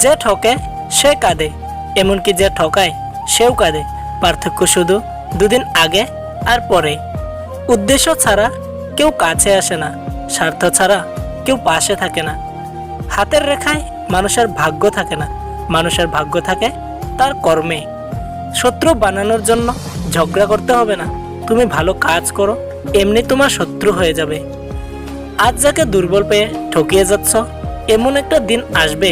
যে ঠকে সে কাঁদে, এমনকি যে ঠকায় সেও কাঁদে। পার্থক্য শুধু দুদিন আগে আর পরে উদ্দেশ্য ছাড়া কেউ কাছে আসে না, স্বার্থ ছাড়া কেউ পাশে থাকে না। হাতের রেখায় মানুষের ভাগ্য থাকে না, মানুষের ভাগ্য থাকে তার কর্মে। শত্রু বানানোর জন্য ঝগড়া করতে হবে না, তুমি ভালো কাজ করো, এমনি তোমার শত্রু হয়ে যাবে। আজ যাকে দুর্বল পেয়ে ঠকিয়ে যাচ্ছ, এমন একটা দিন আসবে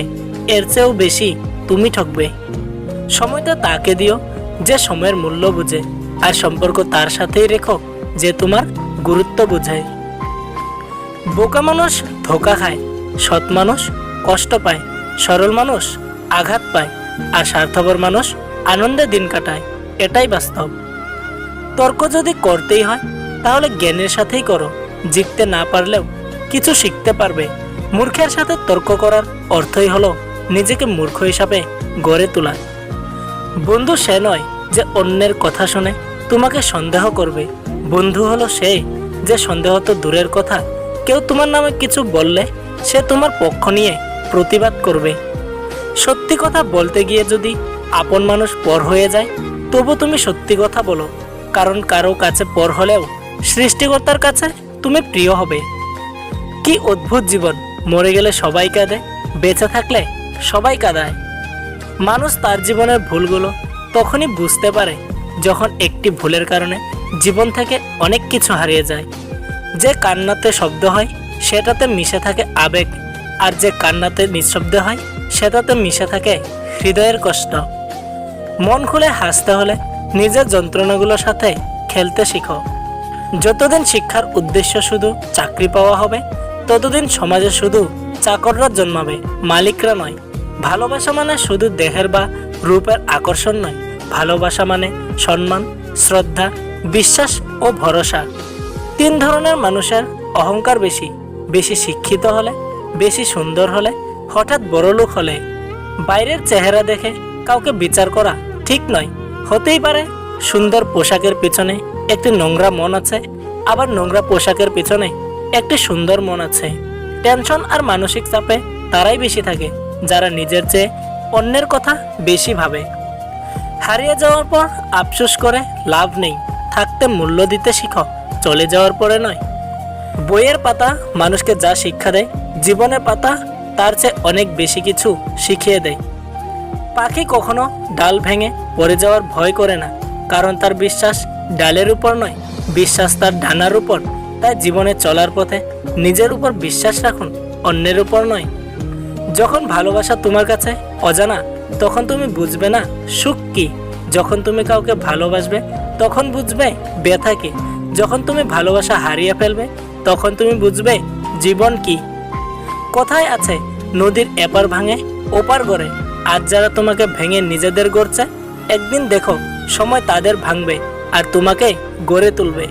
এর চেয়েও বেশি তুমি ঠকবে। সময়টা তাকে দিও, যে সময়ের মূল্য বুঝে, আর সম্পর্ক তার সাথেই রেখো, যে তোমার গুরুত্ব বোঝায়। বোকা মানুষ ধোকা খায়, সৎ মানুষ কষ্ট পায়, সরল মানুষ আঘাত পায়, আর স্বার্থপর মানুষ আনন্দে দিন কাটায়, এটাই বাস্তব। তর্ক যদি করতেই হয়, তাহলে জ্ঞানের সাথেই করো, জিততে না পারলেও কিছু শিখতে পারবে। মূর্খের সাথে তর্ক করার অর্থই হলো নিজেকে মূর্খ হিসাবে গড়ে তোলা। বন্ধু সে নয় যে অন্যের কথা শুনে তোমাকে সন্দেহ করবে। বন্ধু হলো সে যে সন্দেহ তো দূরের কথা। কেউ তোমার নামে কিছু বললে সে তোমার পক্ষ নিয়ে প্রতিবাদ করবে। সত্যি কথা বলতে গিয়ে যদি আপন মানুষ পর হয়ে যায়, তবু তুমি সত্যি কথা বলো। কারণ কারও কাছে পর হলেও সৃষ্টিকর্তার কাছে তুমি প্রিয় হবে। কি অদ্ভুত জীবন। মরে গেলে সবাই কাঁদে, বেঁচে থাকলে সবাই কাঁদায়। মানুষ তার জীবনের ভুলগুলো তখনই বুঝতে পারে যখন একটি ভুলের কারণে জীবন থেকে অনেক কিছু হারিয়ে যায়। যে কান্নাতে শব্দ হয়, সেটাতে মিশে থাকে আবেগ, আর যে কান্নাতে নিঃশব্দ হয়, সেটাতে মিশে থাকে হৃদয়ের কষ্ট। মন খুলে হাসতে হলে নিজের যন্ত্রণাগুলোর সাথে খেলতে শিখো। যতদিন শিক্ষার উদ্দেশ্য শুধু চাকরি পাওয়া হবে, ততদিন সমাজে শুধু চাকররা জন্মাবে, মালিকরা নয়। ভালোবাসা মানে শুধু দেহের বা রূপের আকর্ষণ নয়। ভালোবাসা মানে সম্মান, শ্রদ্ধা, বিশ্বাস ও ভরসা। তিন ধরনের মানুষের অহংকার বেশি। বেশি শিক্ষিত হলে, বেশি সুন্দর হলে, হঠাৎ বড়লোক হলে। বাইরের চেহারা দেখে কাউকে বিচার করা ঠিক নয়। হতেই পারে সুন্দর পোশাকের পিছনে একটি নোংরা মন আছে, আবার নোংরা পোশাকের পিছনে একটি সুন্দর মন আছে। টেনশন আর মানসিক চাপে তারাই বেশি থাকে। যারা নিজের চেয়ে অন্যের কথা বেশি ভাবে। হারিয়ে যাওয়ার পর আফসোস করে লাভ নেই। থাকতে মূল্য দিতে শিখো, চলে যাওয়ার পরে নয়। বইয়ের পাতা মানুষকে যা শিক্ষা দেয়, জীবনের পাতা তার চেয়ে অনেক বেশি কিছু শিখিয়ে দেয়। পাখি কখনো ডাল ভেঙে পড়ে যাওয়ার ভয় করে না, কারণ তার বিশ্বাস ডালের উপর নয়, বিশ্বাস তার ডানার উপর। তাই জীবনে চলার পথে নিজের উপর বিশ্বাস রাখুন, অন্যের উপর নয়। যখন ভালোবাসা তোমার কাছে অজানা, তখন তুমি বুঝবে না সুখ কি। যখন তুমি কাউকে ভালোবাসবে, তখন বুঝবে ব্যথা কি। যখন তুমি ভালোবাসা হারিয়ে ফেলবে, তখন তুমি বুঝবে জীবন কি। কোথায় আছে, নদীর এপার ভাঙে, ওপার গড়ে। আজ যারা তোমাকে ভেঙে নিজেদের গড়ছে, একদিন দেখো, সময় তাদের ভাঙবে আর তোমাকে গড়ে তুলবে।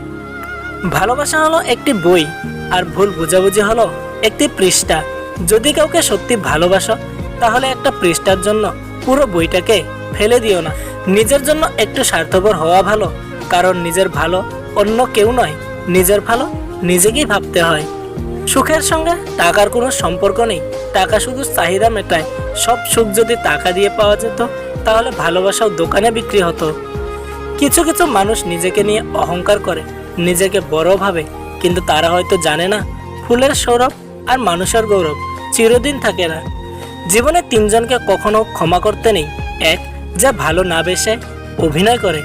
ভালোবাসা হলো একটি বই, আর ভুল বোঝাবুঝি হলো একটি পৃষ্ঠা। যদি কাউকে সত্যি ভালোবাসো, তাহলে একটা পৃষ্ঠার জন্য পুরো বইটাকে ফেলে দিও না। নিজের জন্য একটু স্বার্থপর হওয়া ভালো, কারণ নিজের ভালো অন্য কেউ নয়, নিজের ভালো নিজেকেই ভাবতে হয়। সুখের সঙ্গে টাকার কোনো সম্পর্ক নেই, টাকা শুধু চাহিদা মেটায়। সব সুখ যদি টাকা দিয়ে পাওয়া যেত, তাহলে ভালোবাসাও দোকানে বিক্রি হতো। কিছু কিছু মানুষ নিজেকে নিয়ে অহংকার করে, নিজেকে বড় ভাবে, কিন্তু তারা হয়তো জানে না, ফুলের সৌরভ আর মানুষের গৌরব। চিরদিন থাকে না। জীবনে তিনজনকে কখনো ক্ষমা করতে নেই। এক, যে ভালো না বেসে অভিনয় করে।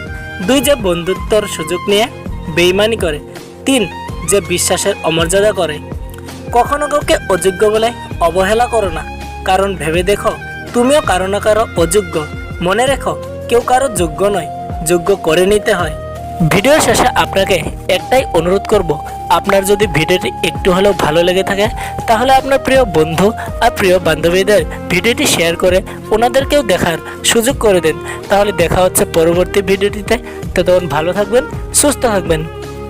দুই, যে বন্ধুত্বর সুযোগ নিয়ে বেইমানি করে। তিন, যে বিশ্বাসের অমর্যাদা করে। কখনো কাউকে অযোগ্য বলে অবহেলা করো না। কারণ ভেবে দেখো, তুমিও কারও না কারও অযোগ্য। মনে রেখো, কেউ কারও যোগ্য নয়, যোগ্য করে নিতে হয়। ভিডিও শেষে আপনাকে একটাই অনুরোধ করব আপনার যদি ভিডিওটি একটু হলেও ভালো লেগে থাকে, তাহলে আপনার প্রিয় বন্ধু আর প্রিয় বান্ধবীদের ভিডিওটি শেয়ার করে ওনাদেরকেও দেখার সুযোগ করে দিন। তাহলে দেখা হচ্ছে পরবর্তী ভিডিওটিতে। তো তখন ভালো থাকবেন, সুস্থ থাকবেন।